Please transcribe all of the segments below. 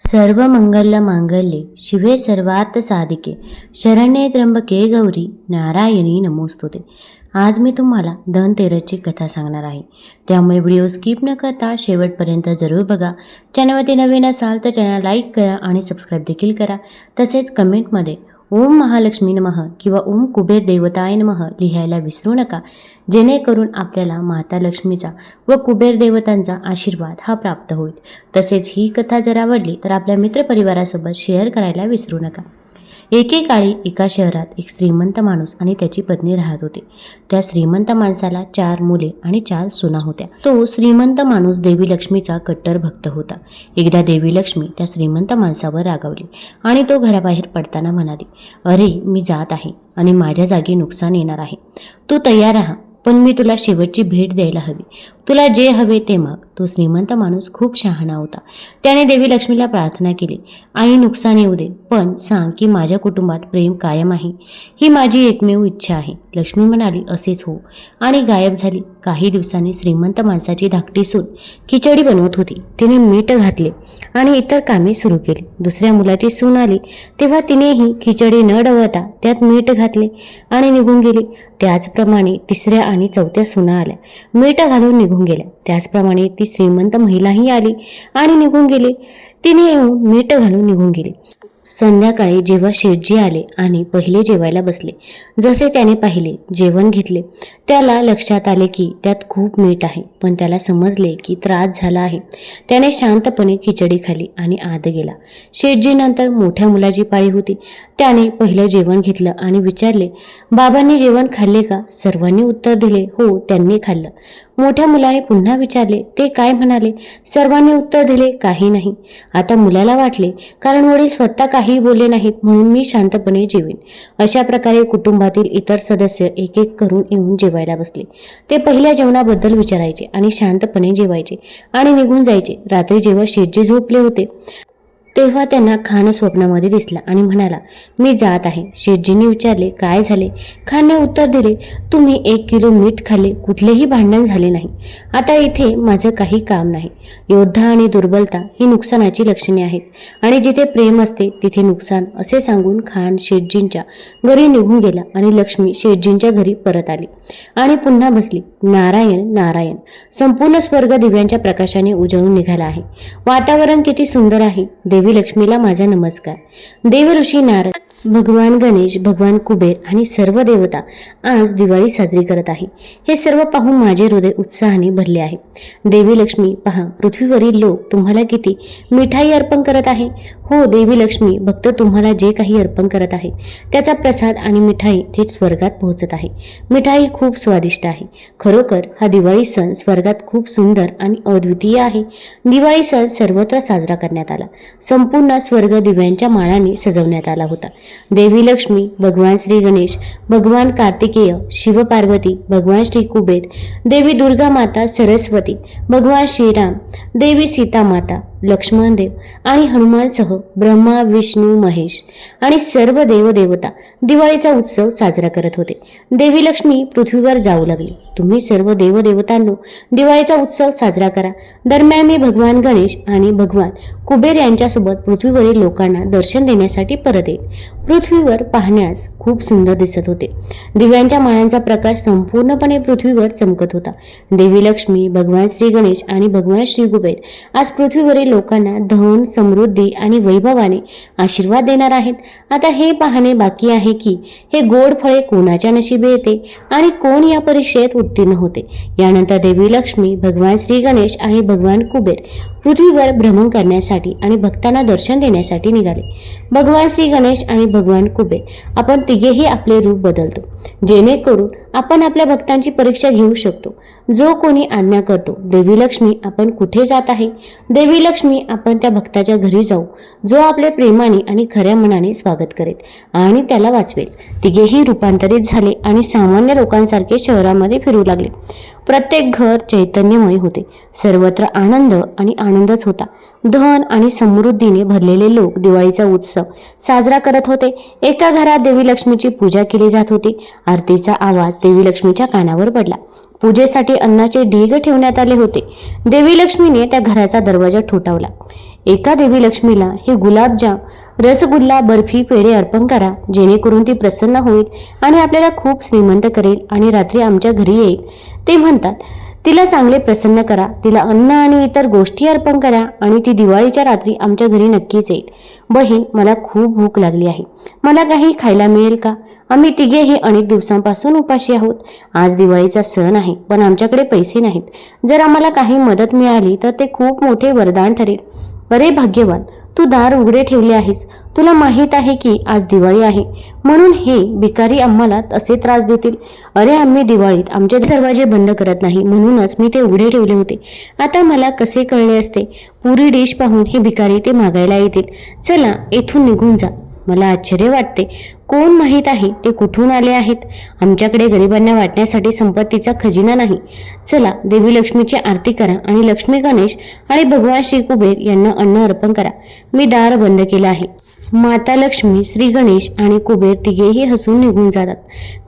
सर्व मंगल मांगल्ये शिवे सर्वार्थ साधिके शरण्ये त्र्यंबके गौरी नारायणी नमोस्तुते आज मी तुम्हाला धनतेरसची कथा सांगणार आहे त्यामुळे व्हिडिओ स्किप न करता शेवटपर्यंत जरूर बघा चॅनलवरती नवीन असाल तर चॅनल लाईक करा आणि सबस्क्राईब देखील करा तसेच कमेंटमध्ये ओम महालक्ष्मी नमः किंवा ओम कुबेर देवताय नमः लिहायला विसरू नका. जेणेकरून आपल्याला माता लक्ष्मीचा व कुबेर देवतांचा आशीर्वाद हा प्राप्त होईल. तसेच ही कथा जर आवडली तर आपल्या मित्रपरिवारासोबत शेअर करायला विसरू नका. एकेकाळी एका शहरात एक श्रीमंत माणूस आणि त्याची पत्नी राहत होती. त्या श्रीमंत माणसाला चार मुले आणि चार सुना होत्या. तो श्रीमंत माणूस देवी लक्ष्मीचा कट्टर भक्त होता. एकदा देवी लक्ष्मी त्या श्रीमंत माणसावर रागावली आणि तो घराबाहेर पडताना म्हणाली अरे मी जात आहे आणि माझ्या जागी नुकसान येणार आहे. तू तयार राहा पण मी तुला शेवटची भेट द्यायला हवी. तुला जे हवे ते माग. तो श्रीमंत माणूस खूप शहाणा होता. त्याने देवी लक्ष्मीला प्रार्थना केली. आई नुकसान येऊ दे पण सांग की माझ्या कुटुंबात प्रेम कायम आहे. ही माझी एकमेव इच्छा आहे. लक्ष्मी म्हणाली असेच हो. आणि गायब झाली. काही दिवसांनी श्रीमंत माणसाची धाकटी सून खिचडी बनवत होती. तिने मीठ घातले आणि इतर कामे सुरू केली. दुसऱ्या मुलाची सून आली. तेव्हा तिनेही खिचडी न डवळता त्यात मीठ घातले आणि निघून गेली. त्याचप्रमाणे तिसऱ्या आणि चौथ्या सुना आल्या. मीठ घालून निघून गेल्या. त्याचप्रमाणे ती श्रीमंत महिलाही आली आणि निघून गेली. तिने येऊन मीठ घालून निघून गेली. संध्याकाळी जेव्हा शेठजी आले आणि पहिले जेवायला बसले जसे त्याने पाहिले जेवण घेतले त्याला लक्षात आले की त्यात खूप मीठ आहे. पण त्याला समजले की त्रास झाला आहे. त्याने शांतपणे खिचडी खाली आणि आत गेला. शेठजीनंतर मोठ्या मुलाची पाळी होती. त्याने पहिलं जेवण घेतलं आणि विचारले बाबांनी जेवण खाल्ले का? सर्वांनी उत्तर दिले हो त्यांनी खाल्लं. मोठ्या मुलाने पुन्हा विचारले ते काय म्हणाले? सर्वांनी उत्तर दिले काही नाही. आता मुलाला वाटले कारण वडील स्वतः काही बोलले नाहीत म्हणून मी शांतपणे जेवीन. अशा प्रकारे कुटुंबातील इतर सदस्य एक एक करून येऊन जेवायला बसले. ते पहिल्या जेवणाबद्दल विचारायचे. आणि शांतपणे जेवायचे आणि निघून जायचे. रात्री जेव्हा शेटजी झोपले होते तेव्हा त्यांना खान स्वप्नामध्ये दिसला आणि म्हणाला मी जात आहे. शेठजींनी विचारले काय झाले? खानने उत्तर दिले तुम्ही एक किलो मीठ खाल्ले कुठलेही भांडण झाले नाही. आता इथे माझं काही काम नाही. योद्धा आणि दुर्बलता ही नुकसानाची लक्षणे आहेत आणि जिथे प्रेम असते तिथे नुकसान असे सांगून खान शेठजींच्या घरी निघून गेला आणि लक्ष्मी शेठजींच्या घरी परत आली आणि पुन्हा बसली नारायण नारायण संपूर्ण स्वर्ग दिव्यांच्या प्रकाशाने उजळून निघाला आहे. वातावरण किती सुंदर आहे. देवी लक्ष्मीला माझा नमस्कार. देव ऋषी नारद भगवान गणेश भगवान कुबेर आणि सर्व देवता आज दिवाळी साजरी करत आहे. हे सर्व पाहून माझे हृदय उत्साहाने भरले आहे. देवी लक्ष्मी पहा पृथ्वीवरील लोक तुम्हाला किती मिठाई अर्पण करत आहे. हो देवी लक्ष्मी भक्त तुम्हाला जे काही अर्पण करत आहे त्याचा प्रसाद आणि मिठाई थेट स्वर्गात पोहोचत आहे. मिठाई खूप स्वादिष्ट आहे. खरोखर हा दिवाळी सण स्वर्गात खूप सुंदर आणि अद्वितीय आहे. दिवाळी सण सर्वत्र साजरा करण्यात आला. संपूर्ण स्वर्ग दिव्यांच्या माळाने सजवण्यात आला होता. देवी लक्ष्मी भगवान श्री गणेश भगवान कार्तिकेय शिवपार्वती भगवान श्री कुबेर देवी दुर्गा माता सरस्वती भगवान श्रीराम देवी सीता माता लक्ष्मणदेव आणि हनुमानसह ब्रह्मा विष्णू महेश आणि सर्व देवदेवता दिवाळीचा उत्सव साजरा करत होते. देवी लक्ष्मी पृथ्वीवर जाऊ लागली. तुम्ही सर्व देवदेवतांनो दिवाळीचा उत्सव साजरा करा. दरम्यान मी भगवान गणेश आणि भगवान कुबेर यांच्यासोबत पृथ्वीवरील लोकांना दर्शन देण्यासाठी परत येईल पृथ्वीवर पाहण्यास खूप सुंदर दिसत होते. दिव्यांच्या माळांचा प्रकाश संपूर्णपणे पृथ्वीवर चमकत होता. देवी लक्ष्मी भगवान श्री गणेश आणि भगवान श्री कुबेर आज पृथ्वीवरील लोकांना धन समृद्धी आणि वैभवाने आशीर्वाद देणार आहेत. आता हे पाहणे बाकी आहे की हे गोड फळे कोणाच्या नशिबे येते आणि कोण या परीक्षेत उत्तीर्ण होते? यानंतर देवी लक्ष्मी भगवान श्री गणेश आणि भगवान कुबेर पृथ्वीवर भ्रमण करण्यासाठी आणि भक्तांना दर्शन देण्यासाठी निघाले. भगवान श्री गणेश आणि भगवान कुबे आपण तिघेही आपले रूप बदलतो. जेणेकरून आपण आपल्या भक्तांची परीक्षा घेऊ शकतो. जो कोणी आज्ञा करतो देवी लक्ष्मी आपण कुठे जात आहे? देवी लक्ष्मी आपण त्या भक्ताच्या घरी जाऊ जो आपल्या प्रेमाने आणि खऱ्या मनाने स्वागत करेल आणि त्याला वाचवेल. तिघेही रूपांतरित झाले आणि सामान्य लोकांसारखे शहरामध्ये फिरू लागले. प्रत्येक घर चैतन्यमय होते. सर्वत्र आनंद आणि आनंदच होता. धन आणि समृद्धीने भरलेले लोक दिवाळीचा उत्सव साजरा करत होते. एका घरात देवी लक्ष्मीची पूजा केली जात होती. आरतीचा आवाज देवी लक्ष्मीच्या कानावर पडला. पूजेसाठी अन्नाचे ढीग ठेवण्यात आले होते. देवी लक्ष्मीने त्या घराचा दरवाजा ठोठावला. एका देवी लक्ष्मीला हे गुलाबजाम रसगुल्ला बर्फी पेढे अर्पण करा. जेणेकरून ती प्रसन्न होईल आणि आपल्याला खूप श्रीमंत करेल आणि रात्री आमच्या घरी येईल. ते म्हणतात तिला चांगले प्रसन्न करा. तिला अन्न आणि इतर गोष्टी अर्पण करा आणि ती दिवाळीच्या रात्री आमच्या घरी नक्कीच येईल. बहीण मला खूप भूक लागली आहे. मला काही खायला मिळेल का? आम्ही तिघेही अनेक दिवसांपासून उपाशी आहोत. आज दिवाळीचा सण आहे पण आमच्याकडे पैसे नाहीत. जर आम्हाला काही मदत मिळाली तर ते खूप मोठे वरदान ठरेल. अरे भाग्यवान तू दार उघडे ठेवले आहेस. तुला माहीत आहे की आज दिवाळी आहे. म्हणून हे भिकारी आम्हाला असे त्रास देतील. अरे आम्ही दिवाळीत आमचे दरवाजे बंद करत नाही म्हणूनच मी ते उघडे ठेवले होते. आता मला कसे कळले असते? पुरी डिश पाहून हे भिकारी ते मागायला येतील. चला येथून निघून जा. मला आश्चर्य वाटते. कोण माहीत आहे ते कुठून आले आहेत? आमच्याकडे गरिबांना वाटण्यासाठी संपत्तीचा खजिना नाही. चला देवी लक्ष्मीची आरती करा आणि लक्ष्मी गणेश आणि भगवान श्री कुबेर यांना अन्न अर्पण करा. मी दार बंद केलं आहे. माता लक्ष्मी श्री गणेश आणि कुबेर तिघेही हसून निघून जातात.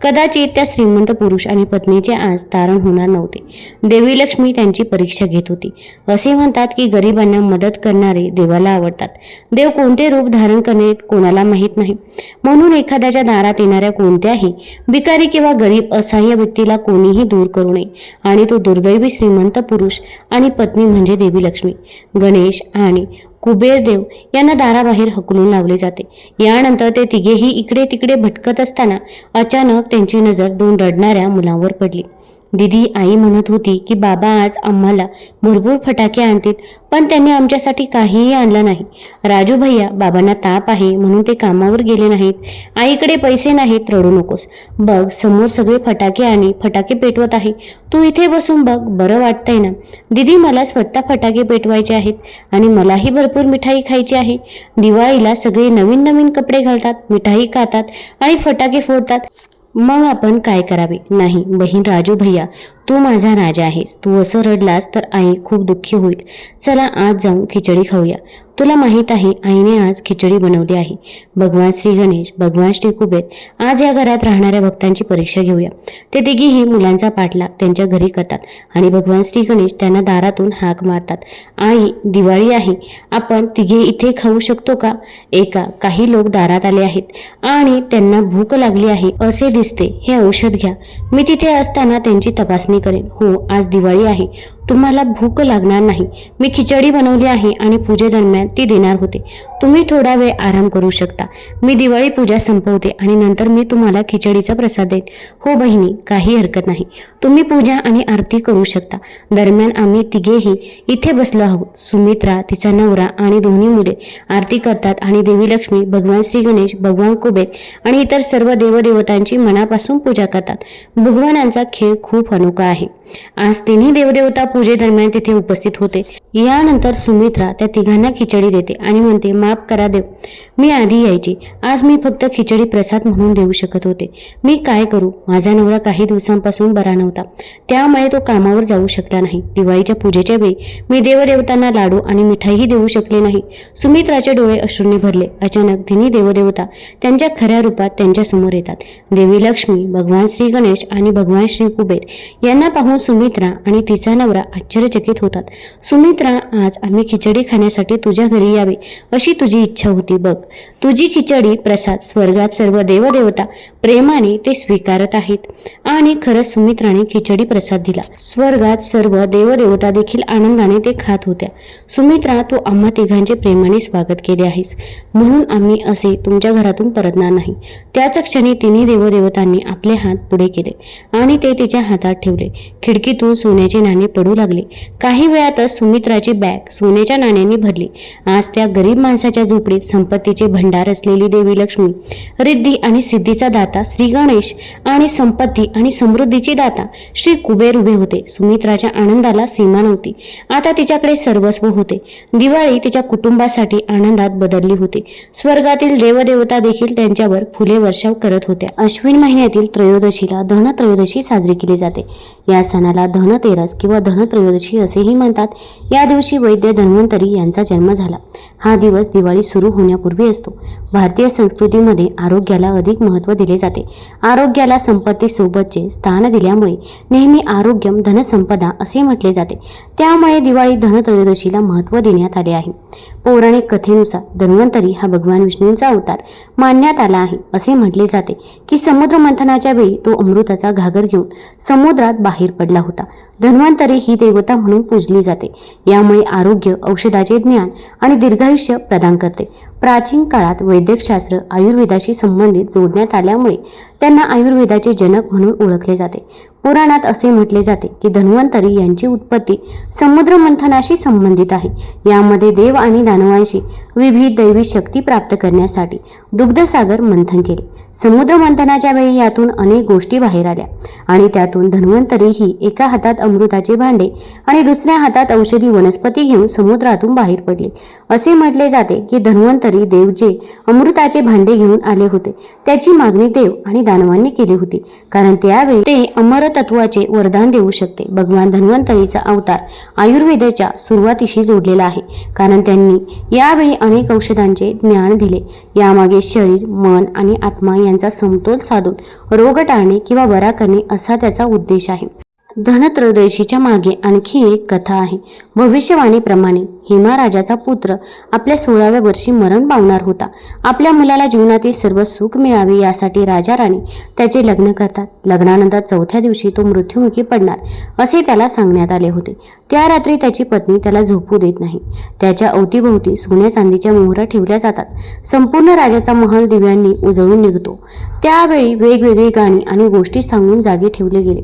कदाचित त्या श्रीमंत पुरुष आणि पत्नीचे आज तारण होणार नव्हते. देवी लक्ष्मी त्यांची परीक्षा घेत होती. असे म्हणतात की गरिबांना मदत करणारे देवाला आवडतात. देव कोणते रूप धारण करणे कोणाला माहीत नाही. म्हणून एखाद्याच्या दारात येणाऱ्या कोणत्याही भिकारी किंवा गरीब असहाय्य व्यक्तीला कोणीही दूर करू नये. आणि तो दुर्दैवी श्रीमंत पुरुष आणि पत्नी म्हणजे देवी लक्ष्मी. गणेश आणि कुबेरदेव यांना दाराबाहेर हकलून लावले जाते. यानंतर ते तिघेही इकडे तिकडे भटकत असताना अचानक त्यांची नजर दोन रडणाऱ्या मुलांवर पडली. दिदी आई म्हणत होती की बाबा आज आम्हाला भरपूर फटाके आणतील पण त्यांनी आमच्यासाठी काहीही आणलं नाही. राजू भैया बाबांना ताप आहे म्हणून ते कामावर गेले नाहीत. आईकडे पैसे नाहीत रडू नकोस. बघ समोर सगळे फटाके आणि फटाके पेटवत आहे. तू इथे बसून बघ बरं वाटतंय ना? दिदी मला स्वतः फटाके पेटवायचे आहेत आणि मलाही भरपूर मिठाई खायची आहे. दिवाळीला सगळे नवीन नवीन कपडे घालतात मिठाई खातात आणि फटाके फोडतात. मग आपण काय करावे? नाही बहीण राजू भैया तू माझा राजा आहेस. तू असं रडलास तर आई खूप दुःखी होईल. चला आज जाऊन खिचडी खाऊया. तुला माहीत आहे आईने आज खिचडी बनवली आहे. भगवान श्री गणेश भगवान श्री कुबेर आज या घरात राहणाऱ्या भक्तांची परीक्षा घेऊया. ते तिघीही मुलांचा पाठलाग त्यांच्या घरी करतात आणि भगवान श्री गणेश त्यांना दारातून हाक मारतात. आई दिवाळी आहे. आपण तिघे इथे खाऊ शकतो का? एका काही लोक दारात आले आहेत. आणि त्यांना भूक लागली आहे. असे दिसते. हे औषध घ्या. मी तिथे असताना त्यांची तपासणी करेन. हो आज दिवाळी आहे. तुम्हाला भूक लागणार नाही. मी खिचडी बनवली आहे आणि पूजेदरम्यान ती देणार होते. तुम्ही थोडा वेळ आराम करू शकता. मी दिवाळी पूजा संपवते आणि नंतर मी तुम्हाला खिचडीचा प्रसाद देईन. हो बहिणी काही हरकत नाही. तुम्ही पूजा आणि आरती करू शकता. दरम्यान आम्ही तिघेही इथे बसलो आहोत. सुमित्रा तिचा नवरा आणि दोन्ही मुले आरती करतात आणि देवी लक्ष्मी भगवान श्री गणेश भगवान कुबेर आणि इतर सर्व देवदेवतांची मनापासून पूजा करतात. भगवानांचा खेळ खूप अनोखा आहे. आज तिन्ही देवदेवता पूजेदरम्यान तिथे उपस्थित होते. यानंतर सुमित्रा त्या तिघांना खिचडी देते आणि म्हणते माफ करा देव मी आधी यायची. आज मी फक्त खिचडी प्रसाद म्हणून देऊ शकत होते. मी काय करू? माझा नवरा काही दिवसांपासून बरा नव्हता. त्यामुळे तो कामावर जाऊ शकला नाही. दिवाळीच्या पूजेच्या वेळी मी देवदेवतांना लाडू आणि मिठाईही देऊ शकले नाही. सुमित्राचे डोळे अश्रूंनी भरले. अचानक तिन्ही देवदेवता त्यांच्या खऱ्या रूपात त्यांच्यासमोर येतात. देवी लक्ष्मी भगवान श्री गणेश आणि भगवान श्री कुबेर यांना पाहून सुमित्रा आणि तिचा नवरा आश्चर्यचकित होतात. सुमित्रा आज आम्ही खिचडी खाण्यासाठी तुझ्या घरी यावे. अशी तुझी इच्छा होती बघ. तुझी खिचडी प्रसाद स्वर्गात सर्व देवदेवता प्रेमाने ते स्वीकारत आहेत. आणि खरंच सुमित्राने खिचडी प्रसाद दिला. स्वर्गात सर्व देवदेवता देखील आनंदाने ते खात होत्या. सुमित्रा तू आम्हा तिघांचे प्रेमाने स्वागत केले आहेस. म्हणून आम्ही असे तुमच्या घरातून परतणार नाही. त्याच क्षणी तिन्ही देवदेवतांनी आपले हात पुढे केले आणि ते तिच्या हातात ठेवले. खिडकीतून सोन्याचे नाणे पडू लागले. काही वेळातच सुमित्राची बॅग सोन्याच्या नाण्यांनी भरली. आज त्या गरीब माणसाच्या झोपडीत संपत्तीचे भंडार असलेली देवी लक्ष्मी रिद्धी आणि सिद्धीचा दाता श्री गणेश आणि संपत्ती आणि समृद्धीची दाता श्री कुबेर उभे होते. सुमित्राच्या आनंदाला सीमा नव्हती. आता तिच्याकडे सर्वस्व होते. दिवाळी तिच्या कुटुंबासाठी आनंदात बदलली होती. स्वर्गातील देवदेवता देखील त्यांच्यावर फुले वर्षाव करत होत्या. अश्विन महिन्यातील त्रयोदशीला धनत्रयोदशी साजरी केली जाते. या सणाला धनतेरस किंवा धन धनत्रयोदशी असेही म्हणतात. या दिवशी वैद्य धन्वंतरी यांचा जन्म झाला. हा दिवस दिवाळी सुरू होण्यापूर्वी असतो. भारतीय संस्कृतीमध्ये आरोग्याला अधिक महत्त्व दिले जाते. आरोग्याला संपत्तीसोबतचे स्थान दिल्यामुळे नेहमी आरोग्यम धनसंपदा असे म्हटले जाते. त्यामुळे दिवाळी धनत्रयोदशीला महत्त्व देण्यात आले आहे. पौराणिक कथेनुसार धन्वंतरी हा भगवान विष्णूंचा अवतार मानण्यात आला आहे असे म्हटले जाते की समुद्र मंथनाच्या वेळी तो अमृताचा घागर घेऊन समुद्रात बाहेर पडला होता. धन्वंतरी ही देवता म्हणून पूजली जाते. यामुळे आरोग्य औषधाचे ज्ञान आणि दीर्घायुष्य प्रदान करते. प्राचीन काळात वैद्यकशास्त्र आयुर्वेदाशी संबंधित जोडण्यात आल्यामुळे त्यांना आयुर्वेदाचे जनक म्हणून ओळखले जाते. पुराणात असे म्हटले जाते की धन्वंतरी यांची उत्पत्ती समुद्र मंथनाशी संबंधित आहे. यामध्ये देव आणि दानवांशी विविध दैवी शक्ती प्राप्त करण्यासाठी दुग्धसागर मंथन केले. समुद्र मंथनाच्या वेळी यातून अनेक गोष्टी बाहेर आल्या आणि त्यातून धन्वंतरी ही एका हातात अमृताचे भांडे आणि दुसऱ्या हातात औषधी वनस्पती घेऊन समुद्रातून बाहेर पडले. असे म्हटले जाते की धन्वंतरी देव जे अमृताचे भांडे घेऊन आले होते त्याची मागणी देव आणि दानवांनी केली होती. कारण त्यावेळी ते अमरतत्वाचे वरदान देऊ शकते. भगवान धन्वंतरीचा अवतार आयुर्वेदाच्या सुरुवातीशी जोडलेला आहे. कारण त्यांनी यावेळी अनेक औषधांचे ज्ञान दिले. यामागे शरीर मन आणि आत्मा यांचा समतोल साधून रोग टाळणे किंवा बरा करणे असा त्याचा उद्देश आहे. धनत्रयोदशीच्या मागे आणखी एक कथा आहे. भविष्यवाणीप्रमाणे हेमा राजाचा पुत्र आपल्या सोळाव्या वर्षी मरण पावणार होता. आपल्या मुलाला जीवनातील सर्व सुख मिळावे यासाठी राजा राणी त्याचे लग्न करतात. लग्नानंतर चौथ्या दिवशी तो मृत्युमुखी पडणार असे त्याला सांगण्यात आले होते. त्या रात्री त्याची पत्नी त्याला झोपू देत नाही. त्याच्या अवतीभोवती सोन्या चांदीच्या मोहरा ठेवल्या जातात. संपूर्ण राजाचा महल दिव्यांनी उजळून निघतो. त्यावेळी वेगवेगळी गाणी आणि गोष्टी सांगून जागी ठेवले गेले.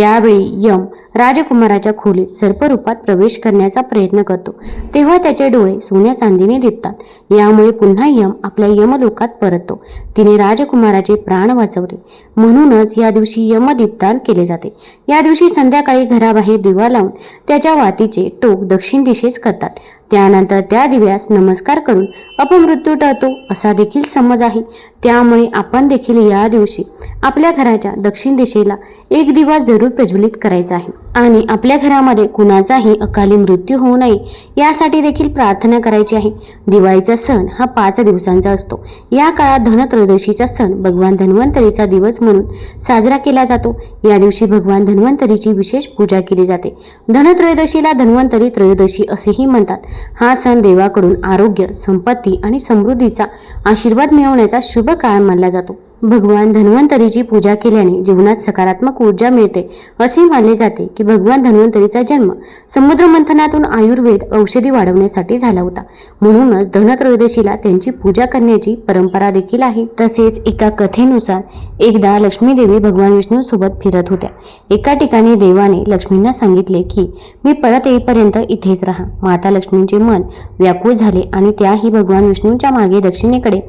त्यावेळी यम राजकुमाराच्या खोलीत सर्परूपात प्रवेश करण्याचा प्रयत्न करतो. तेव्हा त्याचे डोळे सोन्या चांदीने दिसतात. यामुळे पुन्हा यम आपल्या यमलोकात परततो. तिने राजकुमाराचे प्राण वाचवले. म्हणूनच या दिवशी यमदीपदान केले जाते. या दिवशी संध्याकाळी घराबाहेर दिवा लावून त्याच्या वातीचे टोक दक्षिण दिशेस करतात. त्यानंतर त्या दिव्यास नमस्कार करून अपमृत्यू टळतो असा देखील समज आहे. त्यामुळे आपण देखील या दिवशी आपल्या घराच्या दक्षिण दिशेला एक दिवा जरूर प्रज्वलित करायचा आहे. आणि आपल्या घरामध्ये कुणाचाही अकाली मृत्यू होऊ नये यासाठी देखील प्रार्थना करायची आहे. दिवाळीचा सण हा पाच दिवसांचा असतो. या काळात धनत्रयोदशीचा सण भगवान धन्वंतरीचा दिवस म्हणून साजरा केला जातो. या दिवशी भगवान धन्वंतरीची विशेष पूजा केली जाते. धनत्रयोदशीला धन्वंतरी त्रयोदशी असेही म्हणतात. हा सण देवाकडून आरोग्य संपत्ती आणि समृद्धीचा आशीर्वाद मिळवण्याचा शुभ काळ मानला जातो. भगवान धन्वंतरीची पूजा केल्याने जीवनात सकारात्मक ऊर्जा मिळते असे मानले जाते की भगवान धन्वंतरीचा जन्म समुद्र मंथनातून आयुर्वेद औषधी वाढवण्यासाठी झाला होता. म्हणूनच धनत्रयोदशीला त्यांची पूजा करण्याची परंपरा देखील आहे. तसेच एका कथेनुसार एकदा लक्ष्मी देवी भगवान विष्णू सोबत फिरत होत्या. एका ठिकाणी देवाने लक्ष्मींना सांगितले की मी परत येईपर्यंत इथेच राहा. माता लक्ष्मींचे मन व्याकुळ झाले आणि त्याही भगवान विष्णूंच्या मागे दक्षिणेकडे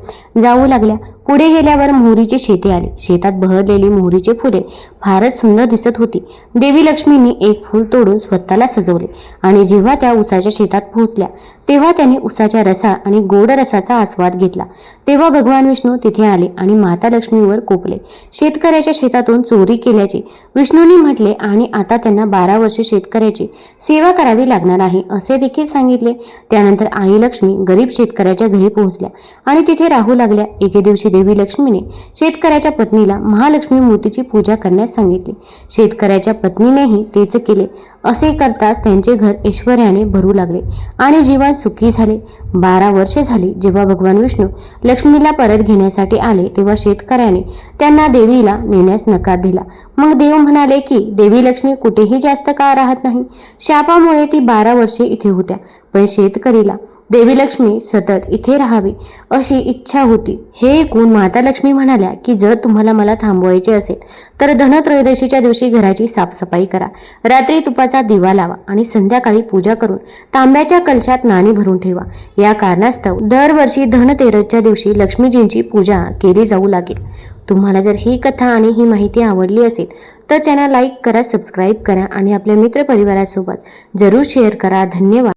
जाऊ लागल्या. पुढे गेल्यावर मोहरीची शेती आली. शेतात बहरलेली मोहरीची फुले फारच सुंदर दिसत होती. देवी लक्ष्मींनी एक फूल तोडून स्वतःला सजवले आणि जेव्हा त्या उसाच्या शेतात पोहोचल्या तेव्हा त्याने उसाच्या रसा आणि गोड रसाचा आस्वाद घेतला. तेव्हा भगवान विष्णू तिथे आले आणि माता लक्ष्मीवर कोपले. शेतकऱ्याच्या शेतातून चोरी केल्याचे. विष्णूंनी म्हटले आणि आता त्यांना बारा वर्षे शेतकऱ्याची सेवा करावी लागणार आहे असे देखील सांगितले. त्यानंतर आई लक्ष्मी गरीब शेतकऱ्याच्या घरी पोहोचल्या आणि तिथे राहू लागल्या. एके दिवशी देवी लक्ष्मीने शेतकऱ्याच्या पत्नीला महालक्ष्मी मूर्तीची पूजा करण्यास सांगितले. शेतकऱ्याच्या पत्नीनेही तेच केले. असे करताच त्यांचे घर ऐश्वर्याने भरू लागले आणि जीवन सुखी झाले. बारा वर्षे झाली जेव्हा भगवान विष्णू लक्ष्मीला परत घेण्यासाठी आले तेव्हा शेतकऱ्याने त्यांना देवीला नेण्यास नकार दिला. मग देव म्हणाले की देवी लक्ष्मी कुठेही जास्त काळ राहत नाही. शापामुळे ती बारा वर्षे इथे होत्या पण शेतकरीला देवी लक्ष्मी सतत इथे राहावी अशी इच्छा होती. हे ऐकून माता लक्ष्मी म्हणाल्या की जर तुम्हाला मला थांबवायचे असेल तर धनत्रयोदशीच्या दिवशी घराची साफसफाई करा. रात्री तुपाचा दिवा लावा आणि संध्याकाळी पूजा करून तांब्याच्या कलशात नाणी भरून ठेवा. या कारणास्तव दरवर्षी धनतेरसच्या दिवशी लक्ष्मीजींची पूजा केली जाऊ लागेल. तुम्हाला जर ही कथा आणि ही माहिती आवडली असेल तर चॅनल लाईक करा सबस्क्राईब करा आणि आपल्या मित्रपरिवारासोबत जरूर शेअर करा. धन्यवाद.